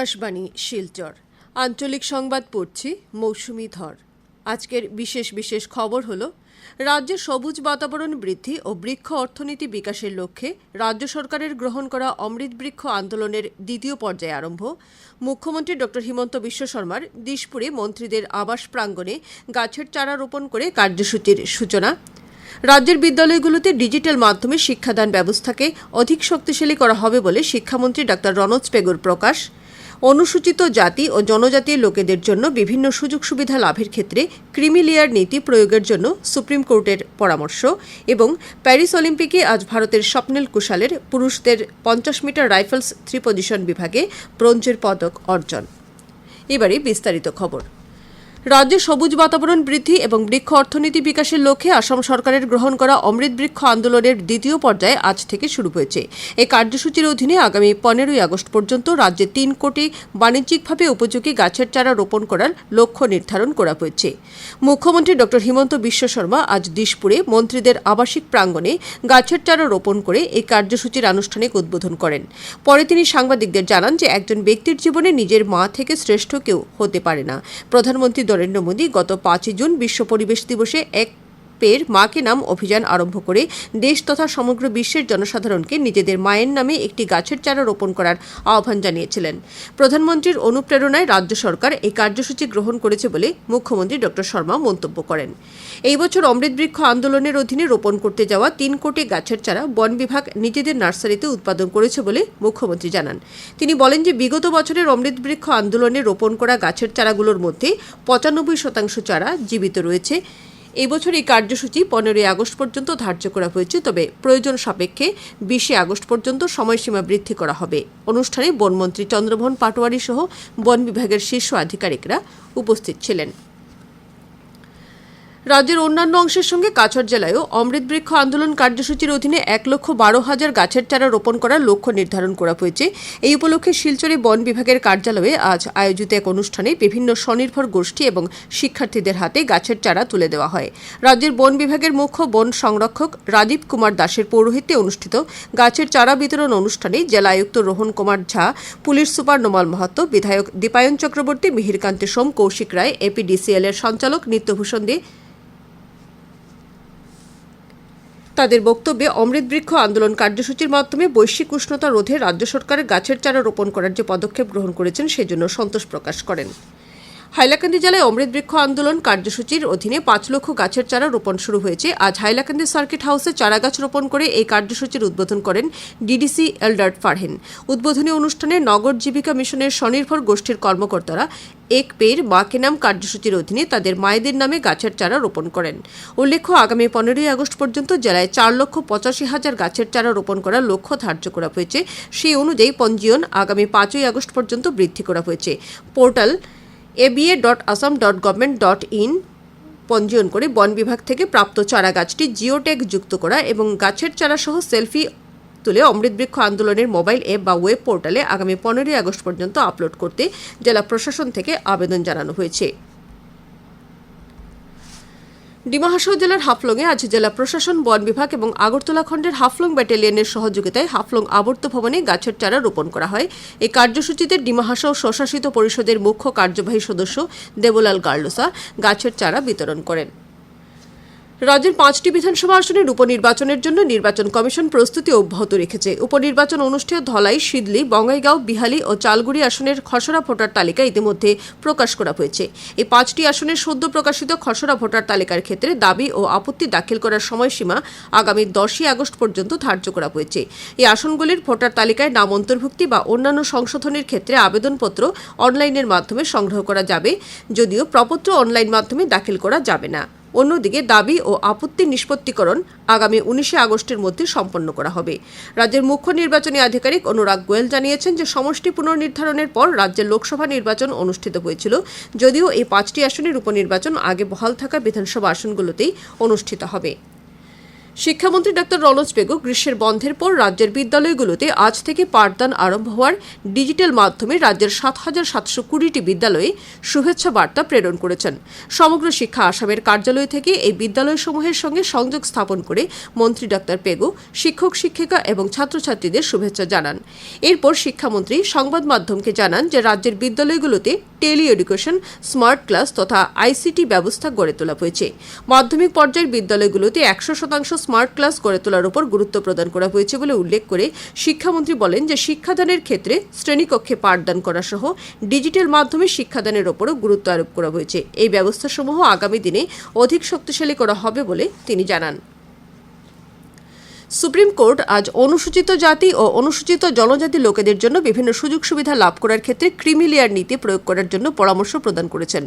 আকাশবাণী, শিলচর। আঞ্চলিক সংবাদ পড়ছি মৌসুমি ধর। আজকের বিশেষ বিশেষ খবর হলো, রাজ্যে সবুজ বাতাবরণ বৃদ্ধি ও বৃক্ষ অর্থনীতি বিকাশের লক্ষ্যে রাজ্য সরকারের গ্রহণ করা অমৃত বৃক্ষ আন্দোলনের দ্বিতীয় পর্যায়ে আরম্ভ। মুখ্যমন্ত্রী ড হিমন্ত বিশ্ব শর্মার দিশপুরে মন্ত্রীদের আবাস প্রাঙ্গণে গাছের চারা রোপণ করে কার্যসূচির সূচনা। রাজ্যের বিদ্যালয়গুলোতে ডিজিটাল মাধ্যমে শিক্ষাদান ব্যবস্থাকে অধিক শক্তিশালী করা হবে বলে শিক্ষামন্ত্রী ডাক্তার রনজ পেগুর প্রকাশ। অনুসূচিত জাতি ও জনজাতির লোকেদের জন্য বিভিন্ন সুযোগ সুবিধা লাভের ক্ষেত্রে ক্রিমিলিয়ার নীতি প্রয়োগের জন্য সুপ্রিম কোর্টের পরামর্শ এবং প্যারিস অলিম্পিকে আজ ভারতের স্বপ্নিল কুশালের পুরুষদের পঞ্চাশ মিটার রাইফেলস থ্রি পজিশন বিভাগে ব্রোঞ্জের পদক অর্জন। এবারে বিস্তারিত খবর। রাজ্যে সবুজ বাতাবরণ বৃদ্ধি এবং বৃক্ষ অর্থনীতি বিকাশের লক্ষ্যে আসাম সরকারের গ্রহণ করা অমৃত বৃক্ষ আন্দোলনের দ্বিতীয় পর্যায়ে আজ থেকে শুরু হয়েছে। এই কার্যসূচির অধীনে আগামী পনেরোই আগস্ট পর্যন্ত রাজ্যে তিন কোটি বাণিজ্যিকভাবে উপযোগী গাছের চারা রোপণ করার লক্ষ্য নির্ধারণ করা হয়েছে। মুখ্যমন্ত্রী ড হিমন্ত বিশ্ব শর্মা আজ দিশপুরে মন্ত্রীদের আবাসিক প্রাঙ্গণে গাছের চারা রোপণ করে এই কার্যসূচির আনুষ্ঠানিক উদ্বোধন করেন। পরে তিনি সাংবাদিকদের জানান যে একজন ব্যক্তির জীবনে নিজের মা থেকে শ্রেষ্ঠ কেউ হতে পারে না। প্রধানমন্ত্রী নরেন্দ্র মোদী গত পাঁচই জুন বিশ্ব পরিবেশ দিবসে এক পের মাকে নাম অভিযান আরম্ভ করে দেশ তথা সমগ্র বিশ্বের জনসাধারণকে নিজেদের মায়ের নামে একটি গাছের চারা রোপণ করার আহ্বান জানিয়েছিলেন। প্রধানমন্ত্রীর অনুপ্রেরণায় রাজ্য সরকার এই কার্যসূচি গ্রহণ করেছে বলে মুখ্যমন্ত্রী ড. শর্মা মন্তব্য করেন। এই বছর অমৃত বৃক্ষ আন্দোলনের অধীনে রোপণ করতে যাওয়া তিন কোটি গাছের চারা বন বিভাগ নিজেদের নার্সারিতে উৎপাদন করেছে বলে মুখ্যমন্ত্রী জানান। তিনি বলেন যে, বিগত বছরের অমৃত বৃক্ষ আন্দোলনে রোপণ করা গাছের চারাগুলোর মধ্যে পঁচানব্বই শতাংশ চারা জীবিত রয়েছে। এই বছর এই কার্যসূচি পনেরোই আগস্ট পর্যন্ত ধার্য করা হয়েছে, তবে প্রয়োজন সাপেক্ষে বিশে আগস্ট পর্যন্ত সময়সীমা বৃদ্ধি করা হবে। অনুষ্ঠানে বনমন্ত্রী চন্দ্রমোহন পাটোয়ারি সহ বন বিভাগের শীর্ষ আধিকারিকরা উপস্থিত ছিলেন। রাজ্যের অন্যান্য অংশের সঙ্গে কাছড় জেলায়ও অমৃত বৃক্ষ আন্দোলন কার্যসূচির অধীনে এক লক্ষ বারো হাজার গাছের চারা রোপণ করার লক্ষ্য নির্ধারণ করা হয়েছে। এই উপলক্ষে শিলচরে বন বিভাগের কার্যালয়ে আজ আয়োজিত এক অনুষ্ঠানে বিভিন্ন স্বনির্ভর গোষ্ঠী এবং শিক্ষার্থীদের হাতে গাছের চারা তুলে দেওয়া হয়। রাজ্যের বন বিভাগের মুখ্য বন সংরক্ষক রাজীব কুমার দাসের পৌরোহিত্যে অনুষ্ঠিত গাছের চারা বিতরণ অনুষ্ঠানে জেলা আয়ুক্ত রোহন কুমার ঝা, পুলিশ সুপার নোমাল মাহাত্ত বিধায়ক দীপায়ন চক্রবর্তী, মিহিরকান্তি সোম, কৌশিক রায় এপিডিসিএল এর সঞ্চালক নিত্যভূষণ দে তাদের বক্তব্যে অমৃত বৃক্ষ আন্দোলন কার্যসূচির মাধ্যমে বৈশ্বিক উষ্ণতা রোধে রাজ্য সরকারের গাছের চারা রোপণ করার যে পদক্ষেপ গ্রহণ করেছেন, সেজন্য সন্তোষ প্রকাশ করেন। হাইলাকান্দি জেলায় অমৃত বৃক্ষ আন্দোলন কার্যসূচির অধীনে পাঁচ লক্ষ গাছের চারা রোপণ শুরু হয়েছে। আজ হাইলাকান্দি সার্কিট হাউসে চারা গাছ রোপণ করে এই কার্যসূচির উদ্বোধন করেন ডিডিসি এলডার্ট ফারহেন। উদ্বোধনী অনুষ্ঠানে নগর জীবিকা মিশনের স্বনির্ভর গোষ্ঠীর কর্মকর্তারা এক পের মাকে নাম কার্যসূচির অধীনে তাদের মায়েদের নামে গাছের চারা রোপণ করেন। উল্লেখ্য, আগামী পনেরোই আগস্ট পর্যন্ত জেলায় চার লক্ষ পঁচাশি হাজার গাছের চারা রোপণ করার লক্ষ্য ধার্য করা হয়েছে। সেই অনুযায়ী পঞ্জীয়ন আগামী পাঁচই আগস্ট পর্যন্ত বৃদ্ধি করা হয়েছে। Portal ABA dot Assam dot government dot in পঞ্জীয়ন করে বন বিভাগ থেকে প্রাপ্ত চারা গাছটি জিওটেক যুক্ত করা এবং গাছের চারা সহ সেলফি তুলে অমৃত বৃক্ষ আন্দোলনের মোবাইল অ্যাপ বা ওয়েব পোর্টালে আগামী পনেরোই আগস্ট পর্যন্ত আপলোড করতে জেলা প্রশাসন থেকে আবেদন জানানো হয়েছে। ডিমা হাসাও জেলার হাফলংয়ে আজ জেলা প্রশাসন, বন বিভাগ এবং আগরতলা খণ্ডের হাফলং ব্যাটালিয়নের সহযোগিতায় হাফলং আবর্ত ভবনে গাছের চারা রোপণ করা হয়। এই কার্যসূচিতে ডিমাহাসাও স্বশাসিত পরিষদের মুখ্য কার্যবাহী সদস্য দেবলাল গার্লোসা গাছের চারা বিতরণ করেন। রাজ্যের পাঁচটি বিধানসভা আসনের উপনির্বাচনের জন্য নির্বাচন কমিশন প্রস্তুতি অব্যাহত রেখেছে। উপনির্বাচন অনুষ্ঠেয় ধলাই, সিদলি, বঙ্গাইগাঁও, বিহালি ও চালগুড়ি আসনের খসড়া ভোটার তালিকা ইতিমধ্যে প্রকাশ করা হয়েছে। এই পাঁচটি আসনের সদ্য প্রকাশিত খসড়া ভোটার তালিকার ক্ষেত্রে দাবি ও আপত্তি দাখিল করার সময়সীমা আগামী দশই আগস্ট পর্যন্ত ধার্য করা হয়েছে। এই আসনগুলির ভোটার তালিকায় নাম অন্তর্ভুক্তি বা অন্যান্য সংশোধনের ক্ষেত্রে আবেদনপত্র অনলাইনের মাধ্যমে সংগ্রহ করা যাবে, যদিও প্রপত্র অনলাইন মাধ্যমে দাখিল করা যাবে না। অন্যদিকে দাবি ও আপত্তি নিষ্পত্তিকরণ আগামী উনিশে আগস্টের মধ্যে সম্পন্ন করা হবে। রাজ্যের মুখ্য নির্বাচনী আধিকারিক অনুরাগ গোয়েল জানিয়েছেন যে সমষ্টি পুনর্নির্ধারণের পর রাজ্যের লোকসভা নির্বাচন অনুষ্ঠিত হয়েছিল, যদিও এই পাঁচটি আসনের উপনির্বাচন আগে বহাল থাকা বিধানসভা আসনগুলোতেই অনুষ্ঠিত হবে। শিক্ষামন্ত্রী ডক্টর রনজ পেগু গ্রীষ্মের বন্ধের পর রাজ্যের বিদ্যালয়গুলোতে আজ থেকে পাঠদান আরম্ভ হওয়ার ডিজিটাল মাধ্যমে রাজ্যের সাত হাজার সাতশো কুড়িটি বিদ্যালয়ে শুভেচ্ছা বার্তা প্রেরণ করেছেন। সমগ্র শিক্ষা আসামের কার্যালয় থেকে এই বিদ্যালয়সমূহের সঙ্গে সংযোগ স্থাপন করে মন্ত্রী ডক্টর পেগু শিক্ষক, শিক্ষিকা এবং ছাত্রছাত্রীদের শুভেচ্ছা জানান। এরপর শিক্ষামন্ত্রী সংবাদ মাধ্যমকে জানান যে রাজ্যের বিদ্যালয়গুলোতে টেলি এডুকেশন স্মার্ট ক্লাস তথা আইসিটি ব্যবস্থা গড়ে তোলা হয়েছে। মাধ্যমিক পর্যায়ের বিদ্যালয়গুলোতে একশো শতাংশ স্মার্ট ক্লাস গড়ে তোলার উপর গুরুত্ব প্রদান করা হয়েছে বলে উল্লেখ করে শিক্ষামন্ত্রী বলেন যে শিক্ষাদানের ক্ষেত্রে শ্রেণীকক্ষে পাঠদান করা সহ ডিজিটাল মাধ্যমে শিক্ষাদানের ওপরও গুরুত্ব আরোপ করা হয়েছে। এই ব্যবস্থাসমূহ আগামী দিনে অধিক শক্তিশালী করা হবে বলে তিনি জানান। সুপ্রিম কোর্ট আজ অনুসূচিত জাতি ও অনুসূচিত জনজাতি লোকেদের জন্য বিভিন্ন সুযোগ সুবিধা লাভ করার ক্ষেত্রে ক্রিমিলিয়ার নীতি প্রয়োগ করার জন্য পরামর্শ প্রদান করেছেন।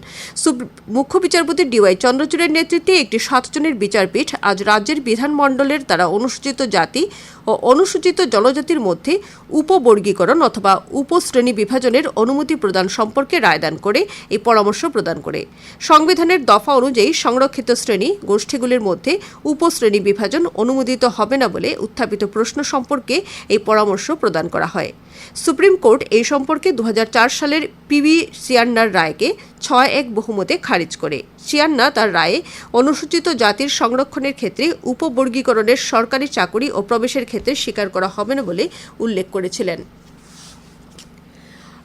মুখ্য বিচারপতি ডিওয়াই চন্দ্রচূড়ের নেতৃত্বে একটি সাতজনের বিচারপীঠ আজ রাজ্যের বিধানমণ্ডলের দ্বারা অনুসূচিত জাতি ও অনুসূচিত জনজাতির মধ্যে উপবর্গীকরণ অথবা উপশ্রেণী বিভাজনের অনুমতি প্রদান সম্পর্কে রায়দান করে এই পরামর্শ প্রদান করে। সংবিধানের দফা অনুযায়ী সংরক্ষিত শ্রেণি গোষ্ঠীগুলির মধ্যে উপশ্রেণী বিভাজন অনুমোদিত হবে না বলে উত্থাপিত প্রশ্ন সম্পর্কে এই পরামর্শ প্রদান করা হয়। সুপ্রিম কোর্ট এই সম্পর্কে দু হাজার চার সালের পিবি সিয়ান্নার রায়কে ছয় এক বহুমতে খারিজ করে। সিয়ান্না তার রায়ে অনুসূচিত জাতির সংরক্ষণের ক্ষেত্রে উপবর্গীকরণের সরকারি চাকরি ও প্রবেশের ক্ষেত্রে স্বীকার করা হবে না বলে উল্লেখ করেছিলেন।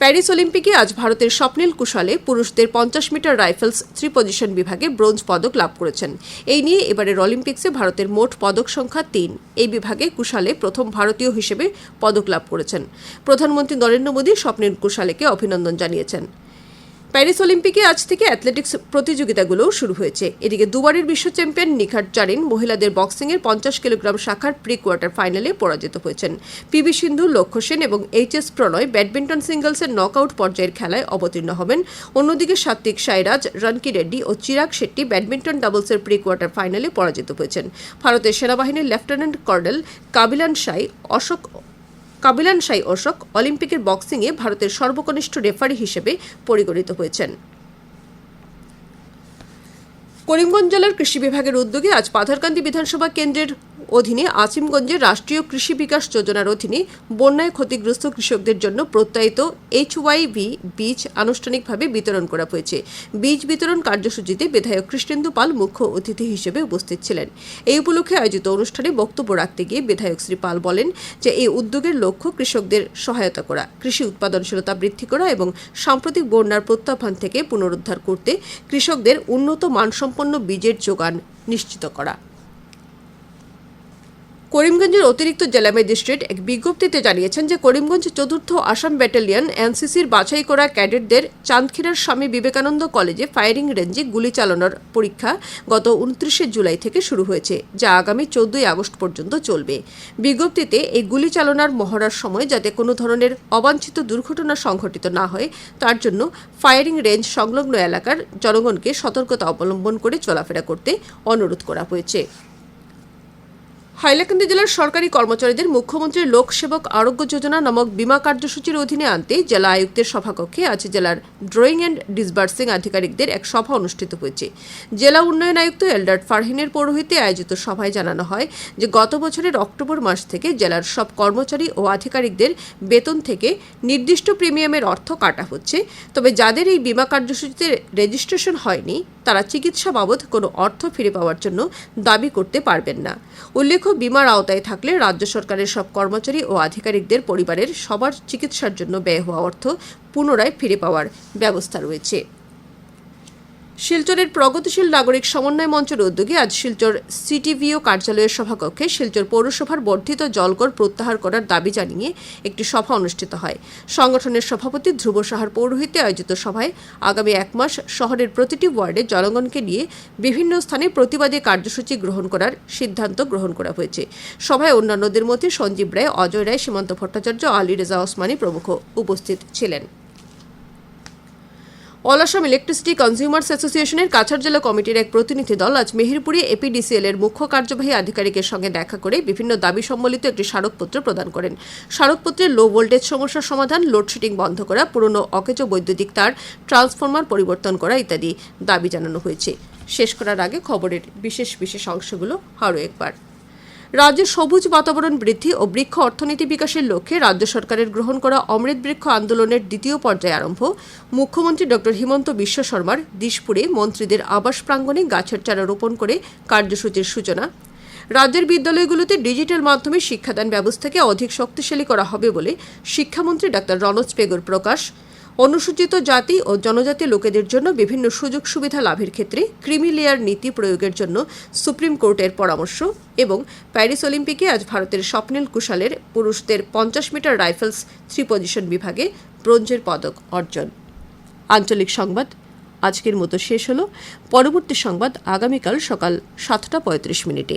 প্যারিস অলিম্পিকে আজ ভারতের স্বপ্নিল কুশালে পুরুষদের পঞ্চাশ মিটার রাইফেলস থ্রি পজিশন বিভাগে ব্রোঞ্জ পদক লাভ করেছেন। এই নিয়ে এবারের অলিম্পিক্সে ভারতের মোট পদক সংখ্যা তিন। এই বিভাগে কুশালে প্রথম ভারতীয় হিসেবে পদক লাভ করেছেন। প্রধানমন্ত্রী নরেন্দ্র মোদী স্বপ্নিল কুশালেকে অভিনন্দন জানিয়েছেন। প্যারিস অলিম্পিকে আজ থেকে অ্যাথলেটিক্স প্রতিযোগিতাগুলোও শুরু হয়েছে। এদিকে দুবারের বিশ্ব চ্যাম্পিয়ন নিখাত জারিন মহিলাদের বক্সিংয়ের পঞ্চাশ কিলোগ্রাম শাখার প্রি কোয়ার্টার ফাইনালে পরাজিত হয়েছেন। পিবি সিন্ধু, লক্ষ্য সেন এবং এইচ এস প্রণয় ব্যাডমিন্টন সিঙ্গলসের নকআউট পর্যায়ের খেলায় অবতীর্ণ হবেন। অন্যদিকে সাত্বিক সাইরাজ রনকি রেড্ডি ও চিরাগ শেট্টি ব্যাডমিন্টন ডাবলসের প্রি কোয়ার্টার ফাইনালে পরাজিত হয়েছেন। ভারতের সেনাবাহিনীর লেফটেন্যান্ট কর্নেল কাবিলান সাই, অশোক কাবিলান সাই অশোক অলিম্পিকের বক্সিংয়ে ভারতের সর্বকনিষ্ঠ রেফারি হিসেবে পরিগণিত হয়েছেন। করিমগঞ্জ জেলার কৃষি বিভাগের উদ্যোগে আজ পাথারকান্দি বিধানসভা কেন্দ্রের অধীনে আসিমগঞ্জের রাষ্ট্রীয় কৃষি বিকাশ যোজনার অধীনে বন্যায় ক্ষতিগ্রস্ত কৃষকদের জন্য প্রত্যয়িত এইচ ওয়াইভি বীজ আনুষ্ঠানিকভাবে বিতরণ করা হয়েছে। বীজ বিতরণ কার্যসূচিতে বিধায়ক কৃষ্ণেন্দু পাল মুখ্য অতিথি হিসেবে উপস্থিত ছিলেন। এই উপলক্ষে আয়োজিত অনুষ্ঠানে বক্তব্য রাখতে গিয়ে বিধায়ক শ্রী পাল বলেন যে, এই উদ্যোগের লক্ষ্য কৃষকদের সহায়তা করা, কৃষি উৎপাদনশীলতা বৃদ্ধি করা এবং সাম্প্রতিক বন্যার প্রত্যাহ্বান থেকে পুনরুদ্ধার করতে কৃষকদের উন্নত মানসম্পন্ন বীজের যোগান নিশ্চিত করা। করিমগঞ্জের অতিরিক্ত জেলা ম্যাজিস্ট্রেট এক বিজ্ঞপ্তিতে জানিয়েছেন যে করিমগঞ্জ চতুর্থ আসাম ব্যাটালিয়ন এনসিসির বাছাই করা ক্যাডেটদের চাঁদখিরার স্বামী বিবেকানন্দ কলেজে ফায়ারিং রেঞ্জে গুলি চালানোর পরীক্ষা গত উনত্রিশে জুলাই থেকে শুরু হয়েছে, যা আগামী চোদ্দই আগস্ট পর্যন্ত চলবে। বিজ্ঞপ্তিতে এই গুলি চালনার মহড়ার সময় যাতে কোনো ধরনের অবাঞ্ছিত দুর্ঘটনা সংঘটিত না হয়, তার জন্য ফায়ারিং রেঞ্জ সংলগ্ন এলাকার জনগণকে সতর্কতা অবলম্বন করে চলাফেরা করতে অনুরোধ করা হয়েছে। হাইলাকান্দি জেলার সরকারি কর্মচারীদের মুখ্যমন্ত্রীর লোকসেবক আরোগ্য যোজনা নামক বিমা কার্যসূচির অধীনে আনতে জেলা আয়ুক্তের সভাকক্ষে আজ জেলার ড্রয়িং অ্যান্ড ডিসবার্সিং আধিকারিকদের এক সভা অনুষ্ঠিত হয়েছে। জেলা উন্নয়ন আয়ুক্ত এলডার্ট ফারহিনের পৌরোহিত্যে আয়োজিত সভায় জানানো হয় যে গত বছরের অক্টোবর মাস থেকে জেলার সব কর্মচারী ও আধিকারিকদের বেতন থেকে নির্দিষ্ট প্রিমিয়ামের অর্থ কাটা হচ্ছে। তবে যাদের এই বিমা কার্যসূচিতে রেজিস্ট্রেশন হয়নি তারা চিকিৎসা বাবদ কোনো অর্থ ফিরে পাওয়ার জন্য দাবি করতে পারবেন না। উল্লেখ্য, বিমার আওতায় থাকলে রাজ্য সরকারের সব কর্মচারী ও আধিকারিকদের পরিবারের সবার চিকিৎসার জন্য ব্যয় হওয়া অর্থ পুনরায় ফিরে পাওয়ার ব্যবস্থা রয়েছে। শিলচরের প্রগতিশীল নাগরিক সমন্বয় মঞ্চের উদ্যোগে আজ শিলচর সিটিভিও কার্যালয়ের সভাকক্ষে শিলচর পৌরসভার বর্ধিত জলকর প্রত্যাহার করার দাবি জানিয়ে একটি সভা অনুষ্ঠিত হয়। সংগঠনের সভাপতি ধ্রুব সাহার পৌরোহিত্যে আয়োজিত সভায় আগামী এক মাস শহরের প্রতিটি ওয়ার্ডে জনগণকে নিয়ে বিভিন্ন স্থানে প্রতিবাদী কার্যসূচি গ্রহণ করার সিদ্ধান্ত গ্রহণ করা হয়েছে। সভায় অন্যান্যদের মধ্যে সঞ্জীব রায়, অজয় রায়, সীমান্ত ভট্টাচার্য আলী রেজা ওসমানী প্রমুখ উপস্থিত ছিলেন। অল আসাম ইলেকট্রিসিটি কনজিউমার্স অ্যাসোসিয়েশনের কাছাড় জেলা কমিটির এক প্রতিনিধি দল আজ মেহেরপুরে এপিডিসিএল এর মুখ্য কার্যবাহী আধিকারিকের সঙ্গে দেখা করে বিভিন্ন দাবি সম্বলিত একটি স্মারকপত্র প্রদান করেন। স্মারকপত্রে লো ভোল্টেজ সমস্যার সমাধান লোডশেডিং বন্ধ করা, পুরনো অকেজো বৈদ্যুতিক তার ট্রান্সফরমার পরিবর্তন করা ইত্যাদি দাবি জানানো হয়েছে। শেষ করার আগে খবরের বিশেষ বিশেষ অংশগুলো আরও একবার। রাজ্যের সবুজ বাতাবরণ বৃদ্ধি ও বৃক্ষ অর্থনীতি বিকাশের লক্ষ্যে রাজ্য সরকারের গ্রহণ করা অমৃত বৃক্ষ আন্দোলনের দ্বিতীয় পর্যায়ে আরম্ভ। মুখ্যমন্ত্রী ডক্টর হিমন্ত বিশ্ব শর্মার দিশপুরে মন্ত্রীদের আবাস প্রাঙ্গণে গাছের চারা রোপণ করে কার্যসূচির সূচনা। রাজ্যের বিদ্যালয়গুলোতে ডিজিটাল মাধ্যমে শিক্ষাদান ব্যবস্থাকে অধিক শক্তিশালী করা হবে বলে শিক্ষামন্ত্রী ডাক্তার রনোজ পেগুর প্রকাশ। অনুসূচিত জাতি ও জনজাতি লোকেদের জন্য বিভিন্ন সুযোগ সুবিধা লাভের ক্ষেত্রে ক্রিমি লেয়ার নীতি প্রয়োগের জন্য সুপ্রিম কোর্টের পরামর্শ এবং প্যারিস অলিম্পিকে আজ ভারতের স্বপ্নিল কুশালের পুরুষদের পঞ্চাশ মিটার রাইফেলস থ্রি পজিশন বিভাগে ব্রোঞ্জের পদক অর্জন। আঞ্চলিক সংবাদ, আজকের মতো শেষ হলো। পরবর্তী সংবাদ আগামীকাল সকাল সাতটা পঁয়ত্রিশ মিনিটে।